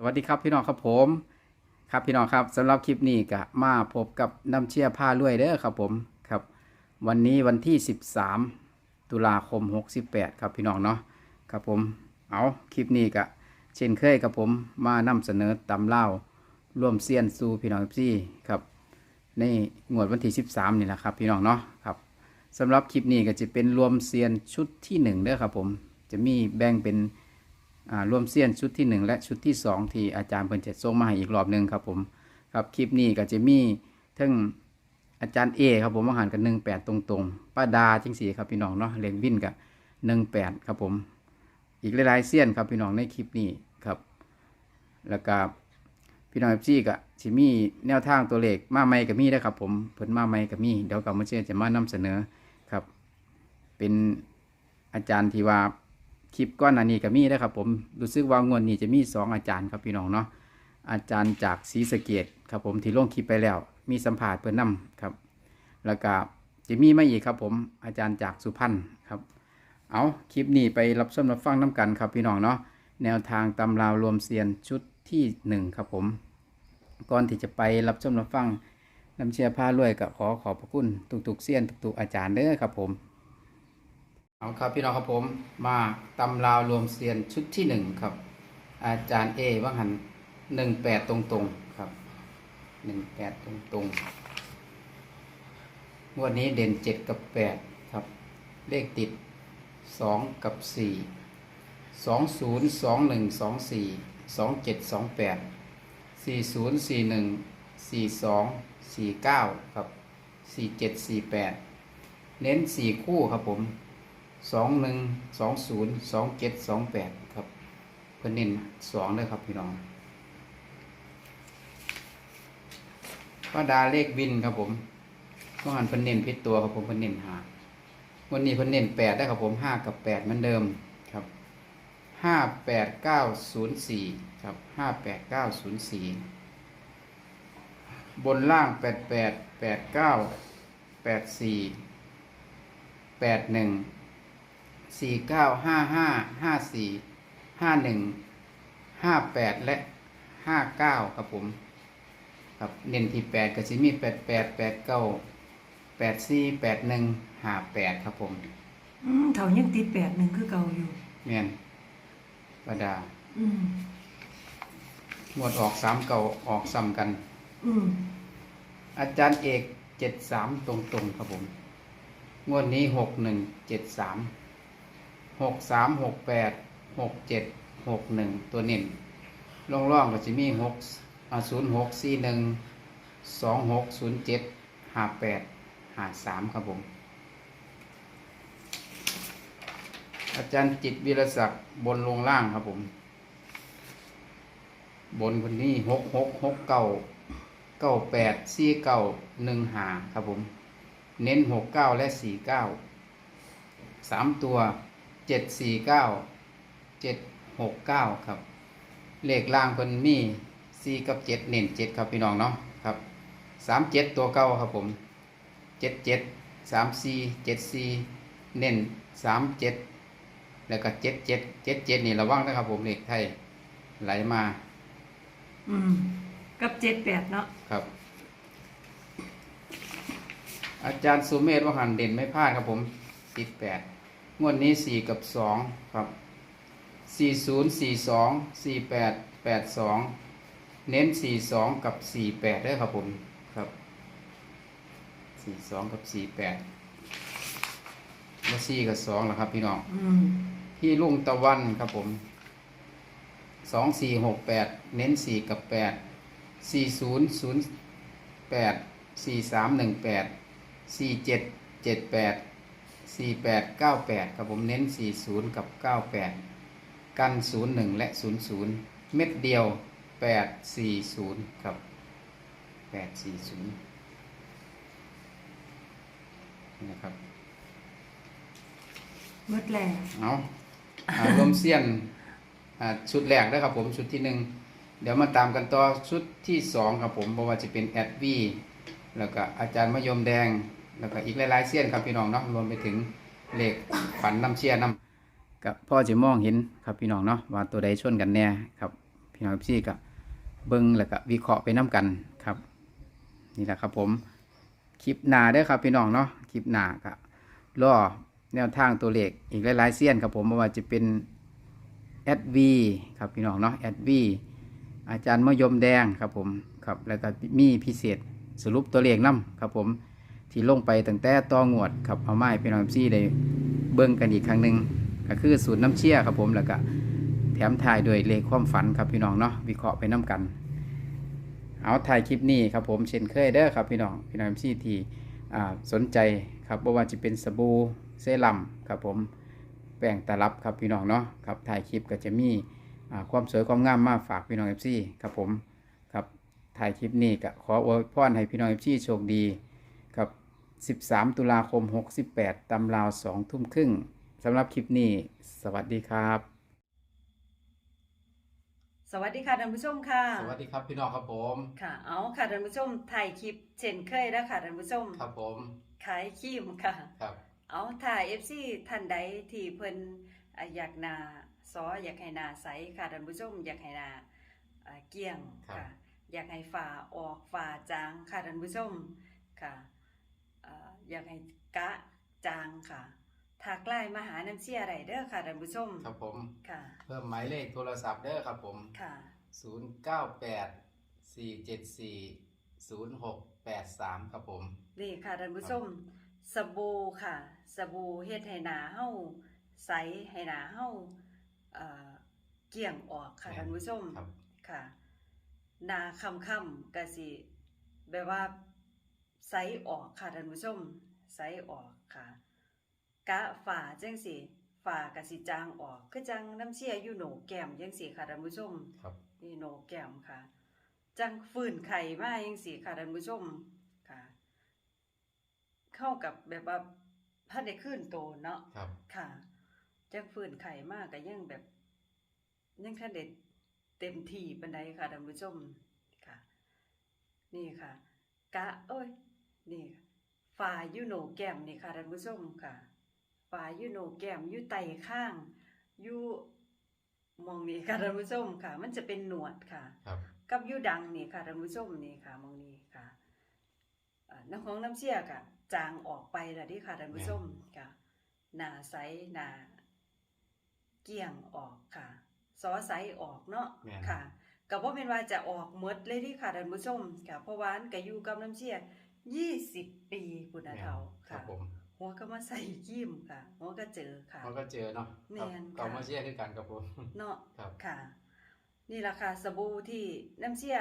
สวัสดีครับพี่น้องครับผม ครับพี่น้องครับสำหรับคลิปนี้ก็มาพบกับน้ำเชี่ยผ้าลวยเด้อครับผมครับ วันนี้วันที่ 13 ตุลาคม 68 ครับพี่น้องเนาะครับผมเอาคลิปนี้ก็เช่นเคยครับผมมานำเสนอตำเล่าร่วมเซียนสู่พี่น้องซี่ครับในงวดวันที่ 13 นี่แหละครับ พี่น้องเนาะครับสำหรับคลิปนี้ก็จะเป็นรวมเซียนชุดที่1เด้อครับผมจะมีแบ่งเป็น รวมเสี้ยนชุดที่ 1 และชุดที่ 2 ที่อาจารย์เพิ่นจะส่งมาให้อีกรอบหนึ่งครับผมครับคลิปนี้ก็จะมีทั้งอาจารย์เอครับผมอาหารกัน18ตรงๆป้าดาจังสีครับพี่น้องเนาะเลงวินกับ18ครับผม อีกหลายๆเสี้ยนครับพี่น้องในคลิปนี้ครับ แล้วก็พี่น้องเอฟซีก็สิมี่แนวทางตัวเลขมาใหม่กับมีได้ครับผมเพิ่นมาใหม่กับมีเดี๋ยวกับมาเชื่อจะมานำเสนอครับ เป็นอาจารย์ที่ว่า คลิปก้อนหน้านี้ก็มีนะครับผมรู้สึกว่างวดนี้จะมีสองอาจารย์ครับพี่น้องเนาะอาจารย์จากศรีสะเกดครับผมที่ลงคลิปไปแล้ว มีสัมภาษณ์เพื่อนนำครับ แล้วก็จะมีมาอีกครับผมอาจารย์จากสุพรรณครับเอาคลิปนี้ไปรับชมรับฟังน้กันครับพี่น้องเนาะแนวทางตำราวรวมเซียนชุดที่หนึ่งครับผม ก่อนที่จะไปรับชมรับฟังน้ำเชียร์ผ้ารวยก็ขอขอบพระคุณทุกๆเซียนทุกๆอาจารย์เด้อครับผม เอาครับพี่น้องครับผมมาตำราวรวมเซียนชุดที่หนึ่งครับ อาจารย์เอว่างหันหนึ่งแปดตรงๆครับหนึ่งแปดตรงๆงวดนี้เด่นเจ็ดกับแปดครับ เลขติดสองกับสี่สองศูนย์สองหนึ่งสองสี่สองเจ็ดสองแปดสี่ศูนย์สี่หนึ่งสี่สองสี่เก้าครับสี่เจ็ดสี่แปดเน้นสี่คู่ครับผม สองหนึ่งสองศูนย์สองเจ็ดสองแปดครับ เพิ่นเน้นสองเลยครับพี่น้องป้าดาเลขวินครับผมเมื่อหันเพิ่นเน้นพิษตัวครับผมเพิ่นเน้นหาวันนี้เพิ่นเน้นแปดได้ครับผมห้ากับแปดเหมือนเดิมครับห้าแปดเก้าศูนย์สี่ครับห้าแปดเก้าศูนย์สี่บนล่างแปดแปดแปดเก้าแปดสี่แปดหนึ่ง สี่เก้าห้าห้าห้าสี่ห้าหนึ่งห้าแปดและห้าเก้าครับผม ครับเน้นที่แปดก็จะมีแปดแปดแปดเก้าแปดสี่แปดหนึ่งห้าแปดครับผมอืมเขายังติดแปดหนึ่งคือเก่าอยู่เมียนประดาอืมงวดออกสามเก่าออกซ้ำกัน อืมอาจารย์เอกเจ็ดสามตรงๆครับผม งวดนี้หกหนึ่งเจ็ดสาม หกสามหกแปดหกเจ็ดหกหนึ่งตัวเน้นล่องก็จะมีหกศูนย์หกสี่หนึ่งสองหกศูนย์เจ็ดห้าแปดห้าสามครับผม อาจารย์จิตวิรศักดิ์บนลงล่างครับผม บนคนนี้หกหกหกเก้าเก้าแปดสี่เก้าหนึ่งหาครับผม เน้นหกเก้าและสี่เก้าสามตัว เจ็ดสี่เก้าเจ็ดหกเก้าครับ เลขล่างคนมีสี่กับเจ็ดเน้นเจ็ดครับพี่น้องเนาะครับสามเจ็ดตัวเก้าครับผมเจ็ดเจ็ดสามสี่เจ็ดสี่เน้นสามเจ็ดแล้วก็เจ็ดเจ็ดเจ็ดเจ็ดนี่ระวังนะครับผมเลขไทยไหลมาอืมกับเจ็ดแปดเนาะครับ อาจารย์สุเมธวหันเด่นไม่พลาดครับผมติดแปด งวดนี้สี่กับสองครับสี่ศูนย์สี่สองสี่แปดแปดสองเน้นสี่สองกับสี่แปดด้วยครับผมครับสี่สองกับสี่แปดแล้วสี่กับสองแล้วครับพี่น้องอืมที่ลุงตะวันครับผมสองสี่หกแปดเน้นสี่กับแปดสี่ศูนย์ศูนย์แปดสี่สามหนึ่งแปดสี่เจ็ดเจ็ดแปด สี่แปดเก้าแปดครับผมเน้นสี่ศูนย์กับเก้าแปดกันศูนย์หนึ่งและศูนย์ศูนย์เม็ดเดียวแปดสี่ศูนย์ครับแปดสี่ศูนย์นะครับเมื่อแรกเอาอ่ารวมเสี้ยนอ่าชุดแรกได้อครับผมชุดที่หนึ่งเดี๋ยวมาตามกันต่อชุดที่สองครับผมเพราะว่าจะเป็นแอดวีแล้วก็อาจารย์มะยมแดง แล้วก็อีกหลายๆเสี้ยนครับพี่น้องเนาะรวมไปถึงเหลขฝันน้ำเชียร์น้ำกับพ่อจะมองเห็นครับพี่น้องเนาะว่าตัวใดชนกันแน่ครับพี่น้องพี่ก็เบิ่งแล้วก็วิเคราะห์ไปน้กันครับ นี่แหละครับผมคลิปหน้าเด้อครับพี่น้องเนาะคลิปหน้าก็รอแนวทางตัวเลขอีกหลายๆเสี้ยนครับผมไม่ว่าจะเป็นแอดวีครับพี่น้องเนาะแอดวีอาจารย์มยมแดงครับผมครับแล้วก็มีพิเศษสรุปตัวเลขนํครับผม ที่ลงไปตั้งแต่ต่องวดครับเอาไม้พี่น้องซี่ได้เบิ่งกันอีกครั้งหนึ่งก็คือสูตรน้ำเชี่ยครับผมแล้วก็แถมถ่ายด้วยเลขความฝันครับพี่น้องเนาะวิเคราะห์ไปน้กัน เอาถ่ายคลิปนี้ครับผมเช่นเคยเด้อครับพี่น้องพี่น้องที่ที่อ่าสนใจครับบ่ว่าจะเป็นสบู่เซรั่มครับผมแป้งตลับครับพี่น้องเนาะครับถ่ายคลิปก็จะมีอ่าความสวยความงามมาฝากพี่น้องเอฟซีครับผมครับถ่ายคลิปนี้ก็ขออวยพรให้พี่น้องเอฟซีโชคดี ครับ 13 ตุลาคม 68 ตำราว 2 ทุ่มครึ่งสำหรับคลิปนี้ สวัสดีครับ สวัสดีค่ะท่านผู้ชมค่ะ สวัสดีครับพี่น้องครับผม ค่ะ เอาค่ะท่านผู้ชมถ่ายคลิปเช่นเคยแล้วค่ะท่านผู้ชม ครับผม ขายครีมค่ะ ครับ เอาถ่าย FC ท่านใดที่เพิ่นอ่าอยากหนาซออยากให้หนาใสค่ะท่านผู้ชมอยากให้หนาอ่าเกลี้ยงค่ะ อยากให้ฝ่าออกฝ่าจางค่ะท่านผู้ชมค่ะ อ่าอยากให้กะจางค่ะทักไลน์มาหาน้ำเชี่ยอะไรเด้อค่ะท่านผู้ชมครับผม ค่ะ เพิ่มหมายเลขโทรศัพท์เด้อครับผม ค่ะ 098 474 0683 ครับผม นี่ค่ะท่านผู้ชมสบู่ค่ะ สบู่เฮ็ดให้หนาเฮาใสให้หนาเฮาเอ่อเกลี่ยงออกค่ะแม่นท่านผู้ชมครับ ค่ะหนาค่ำๆก็สิแบบว่า ใสออกค่ะท่านผู้ชมใสออกค่ะ กะฝ่าจังสิฝ่ากะสิจางออกคือจังน้ำเชี่ยอยู่โหนกแก้มจังสิค่ะท่านผู้ชมครับนี่โหนกแก้มค่ะ จังฝืนไข่มาจังสิค่ะท่านผู้ชมค่ะ เข้ากับแบบว่าถ้าได้ขึ้นโตเนาะครับค่ะ จังฝืนไข่มากก็ยังแบบยังท่านเด็ดเต็มที่ปันใดค่ะท่านผู้ชมค่ะ นี่ค่ะ กะโอ้ย นี่ค่ะฝ่ายูโนแก้มนี่ค่ะท่านผู้ชมค่ะฝ่ายูโนแก้มอยู่ไตข้างอยู่มองนี่ค่ะท่านผู้ชมค่ะ มันจะเป็นหนวดค่ะครับกับยูดังนี่ค่ะท่านผู้ชมนี่ค่ะมองนี่ค่ะอ่าน้ำของน้ำเชี่ยค่ะ จางออกไปแล้วที่ค่ะท่านผู้ชมค่ะหนาใสหนาเกี่ยงออกค่ะซอใสออกเนาะแม่นค่ะกับว่าเป็นว่าจะออกหมดเลยที่ค่ะท่านผู้ชมค่ะเพราะว่าอันก็อยู่กับน้ำเชี่ย ยี่สิบปีปุณแม่นเฒ่าครัค่ะบผม หัวก็มาใส่กิ้มค่ะ หัวก็เจอค่ะเขาก็เจอเนาะแม่นครับค่ะก็มาเชียร์คือกันครับผม เนาะครับค่ะ นี่แหละค่ะสบู่ที่น้ำเชี่ย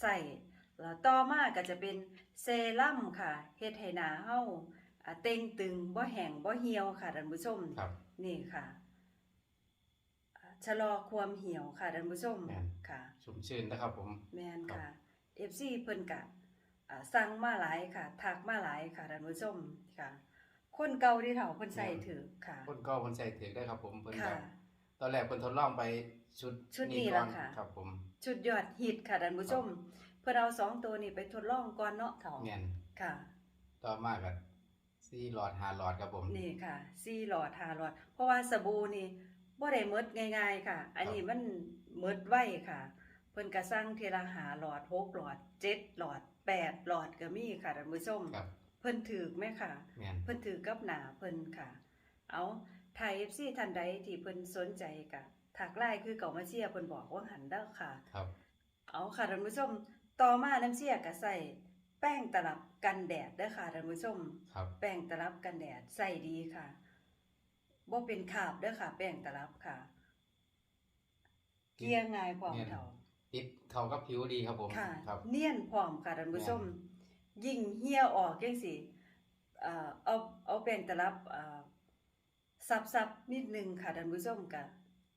ใส่แล้วต่อมาก็จะเป็นเซรั่มค่ะเฮ็ดให้หน้าเฮาอ่าเต่งตึงบ่แห้งบ่เหี่ยวค่ะท่านผู้ชมครับนี่ค่ะอ่าชะลอความเหี่ยวค่ะท่านผู้ชมแม่นค่ะชุ่มชื่นนะครับผม แม่นครับค่ะ FC เพิ่นกะอ่า สั่งมาหลายค่ะทักมาหลายค่ะท่านผู้ชมค่ะ คนเก่าที่เฒ่าเพิ่นใส่ถือค่ะ คนก็คนใส่ถือได้ครับ ผมเพิ่นค่ะก็ตอนแรกเพิ่นทดลองไปชุดชุดนี้ก่อนล่ะค่ะ ครับ ผมชุดยอดฮิตค่ะท่านผู้ชม เพิ่นเอาสองตัวนี้ไปทดลองก่อนเนาะเฒ่าแม่นค่ะ ต่อมาก็4หลอด5หลอดครับผม นี่ค่ะสี่หลอดห้าหลอด เพราะว่าสบู่นี่บ่ได้หมดง่ายๆค่ะ อันนี้มันหมดไวค่ะ เพิ่นก็สั่งทีละหาหลอดหกหลอดเจ็ดหลอด แปดหลอดก็มีค่ะท่านผู้ชมครับเพิ่นถือไหมค่ะ แม่น เพิ่นถือกับหนาเพิ่นค่ะ เอาไทย FC ท่านใดที่เพิ่นสนใจกะถักไล่คือเก่ามาเชียร์เพิ่นบอกว่าหันเด้อค่ะ ครับ เอาค่ะท่านผู้ชม ต่อมาน้ำเชียร์ก็ใส่แป้งตลับกันแดดเด้อค่ะท่านผู้ชม ครับ แป้งตลับกันแดดใส่ดีค่ะบ่เป็นคราบเด้อค่ะ แป้งตลับค่ะ เกลี่ยง่ายพร้อมเนี่ยเท่า ติดเข้ากับผิวดีครับผมค่ะ ครับ เนียนพร้อมค่ะท่านผู้ชม ยิ่งเหี่ยออกจังสิเอ่อเอาเอาแป้งตลับเอ่อซับๆนิดนึงค่ะท่านผู้ชมก็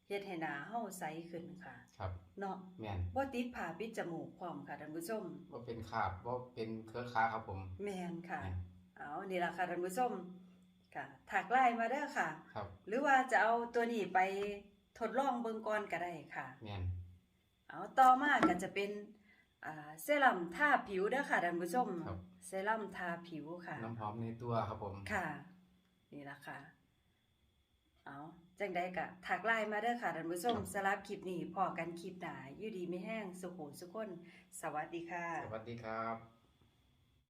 เฮ็ดให้หน้าเฮาใสขึ้นค่ะครับเนาะแม่นบ่ติดผ้าปิดจมูกพร้อมค่ะท่านผู้ชมว่าเป็นขาบว่าเป็นเครือค้าครับผมแม่นค่ะแม่นเอานี่ล่ะค่ะท่านผู้ชมค่ะถักไล่มาเด้อค่ะครับหรือว่าจะเอาตัวนี้ไปทดลองเบิ่งก่อนก็ได้ค่ะแม่น เอาต่อมาก็จะเป็นอ่าเซรั่มทาผิวเด้อค่ะท่านผู้ชมครับ เซรั่มทาผิวค่ะ น้ำหอมในตัวครับผม ค่ะ นี่ละค่ะ เอาจังใดก็ถักไลน์มาเด้อค่ะท่านผู้ชมสำหรับคลิปนี้พอกันคลิปหน้าอยู่ดีไม่แห้งสุขุสุขคน สวัสดีค่ะ สวัสดีครับ